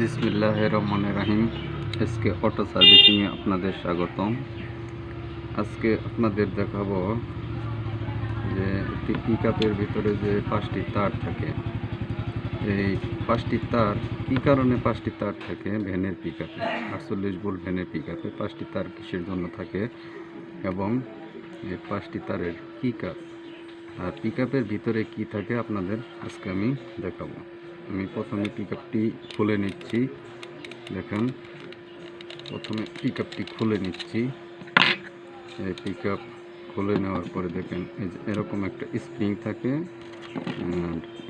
বিসমিল্লাহ রহমান রাহিম আজকে অটো সার্ভিসিংয়ে আপনাদের স্বাগতম। আজকে আপনাদের দেখাবো যে একটি পিক ভিতরে যে পাঁচটি তার থাকে। এই পাঁচটি তার কী কারণে পাঁচটি তার থাকে? ভ্যানের পিক আপে আটচল্লিশ ভোল্ট ভ্যানের পিক আপে পাঁচটি তার কিসের জন্য থাকে? এবং এই পাঁচটি তারের কী কাজ? আর পিক ভিতরে কী থাকে? আপনাদের আজকে আমি দেখাবো। আমি প্রথমে পিক আপটি খুলে নিচ্ছি। দেখেন, প্রথমে পিক আপটি খুলে নিচ্ছি। এই পিক আপ খুলে নেওয়ার পরে দেখেন, এই যে এরকম একটা স্প্রিং থাকে।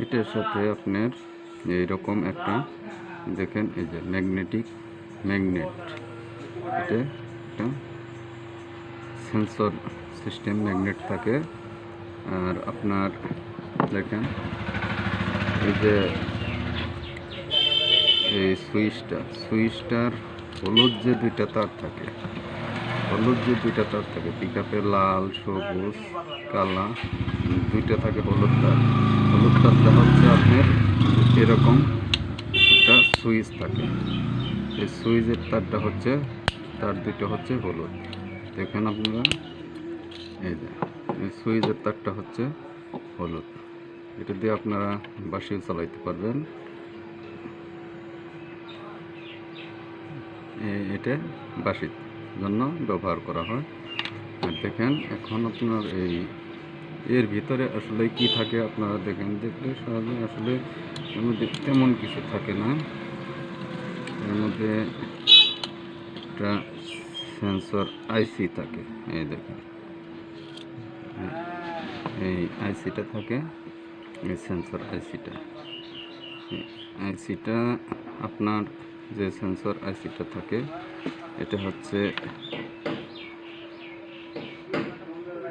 এটার সাথে আপনার এইরকম একটা, দেখেন, এই যে ম্যাগনেটিক ম্যাগনেট এটা একটা সেন্সর সিস্টেম ম্যাগনেট থাকে। আর আপনার, দেখেন, এই যে এই সুইচটা, সুইচটার হলুদ যে দুইটা তার থাকে, হলুদ যে দুইটা তার থাকে পিক লাল, সবুজ, কালা, দুইটা থাকে হলুদ তার। হলুদ তারটা হচ্ছে আপনার এরকম একটা সুইচ থাকে। এই সুইচের তারটা হচ্ছে, তার দুইটা হচ্ছে হলুদ। দেখেন আপনারা, এই যে, এই সুইচের তারটা হচ্ছে হলুদ। এটা দিয়ে আপনারা বাসিও চালাইতে পারবেন। এটা বাসির জন্য ব্যবহার করা হয়। আর দেখেন, এখন আপনার এই এর ভিতরে আসলে কি থাকে আপনারা দেখেন, দেখলে সহজে আসলে এর মধ্যে তেমন কিছু থাকে না। এর মধ্যে একটা সেন্সর আইসি থাকে, এই দেখেন। এই আইসিটা থাকে, এই সেন্সর আইসিটা আইসিটা আপনার যে সেন্সর আইসিটা থাকে, এটা হচ্ছে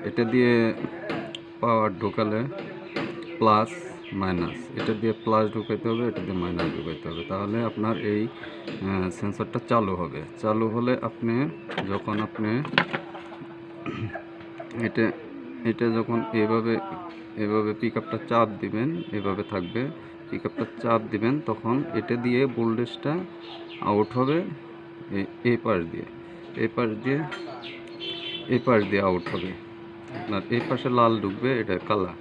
এটা দিয়ে পাওয়ার ঢোকালে প্লাস মাইনাস এটা দিয়ে প্লাস ঢুকাইতে হবে, এটা দিয়ে মাইনাস ঢুকাইতে হবে। তাহলে আপনার এই সেন্সরটা চালু হবে। চালু হলে আপনি যখন আপনি এটা এটা যখন এভাবে এভাবে পিক চাপ দিবেন, এভাবে থাকবে। পিক চাপ দিবেন, তখন এটা দিয়ে ভোল্টেজটা আউট হবে এই পাশ দিয়ে। এই পাশ দিয়ে এই পাশ দিয়ে আউট হবে। আপনার এই পাশে লাল ঢুকবে, এটা কালা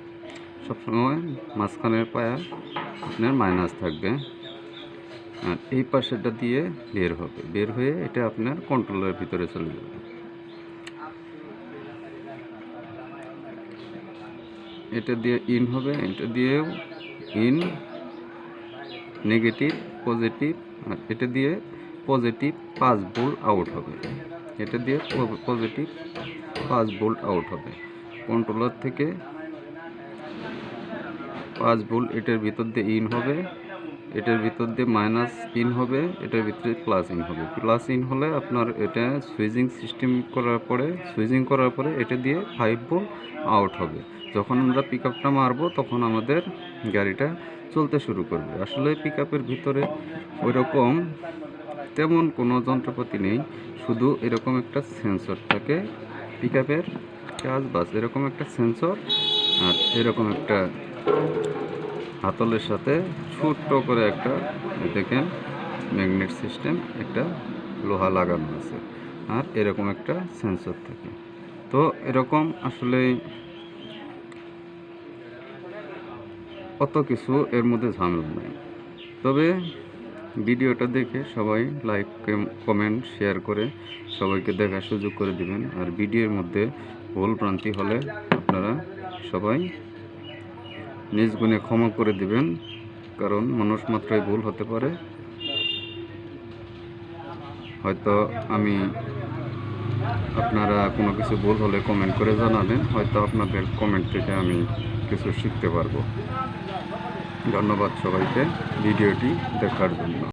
সবসময় মাঝখানের পায়া আপনার মাইনাস থাকবে। আর এই পাশেটা দিয়ে বের হবে। বের হয়ে এটা আপনার কন্ট্রোলের ভিতরে চলে যাবে। এটা দিয়ে ইন হবে, এটা দিয়েও ইন নেগেটিভ, পজিটিভ, আর এটা দিয়ে পজিটিভ পাঁচ বোল্ট আউট হবে। এটা দিয়ে পজিটিভ পাঁচ বোল্ট আউট হবে। কন্ট্রোলার থেকে পাঁচ বোল্ট এটার ভিতর দিয়ে ইন হবে। এটার ভিতর দিয়ে মাইনাস ইন হবে, এটার ভিতরে প্লাস ইন হবে। প্লাস ইন হলে আপনার এটা সুইজিং সিস্টেম করার পরে সুইজিং করার পরে এটা দিয়ে ফাইভ ভোল্ট আউট হবে। যখন আমরা পিক আপটা মারবো, তখন আমাদের গাড়িটা চলতে শুরু করবে। আসলে পিক আপের ভিতরে ওই রকম তেমন কোনো যন্ত্রপাতি নেই, শুধু এরকম একটা সেন্সর থাকে পিক আপের কাজ, বাস এরকম একটা সেন্সর আর এরকম একটা হাতলের সাথে ছোট্ট করে একটা, দেখেন ম্যাগনেট সিস্টেম একটা লোহা লাগানো আছে। আর এরকম একটা সেন্সর থাকে। তো এরকম আসলে অত কিছু এর মধ্যে ঝামেলা নাই। তবে ভিডিওটা দেখে সবাই লাইক কমেন্ট শেয়ার করে সবাইকে দেখার সুযোগ করে দিবেন। আর ভিডিওর মধ্যে ভুল প্রান্তি হলে আপনারা সবাই নিজ গুণে ক্ষমা করে দিবেন, কারণ মানুষ মাত্রায় ভুল হতে পারে। হয়তো আমি আপনারা কোনো কিছু ভুল হলে কমেন্ট করে জানাবেন, হয়তো আপনাদের কমেন্ট থেকে আমি কিছু শিখতে পারব। ধন্যবাদ সবাইকে ভিডিওটি দেখার জন্য।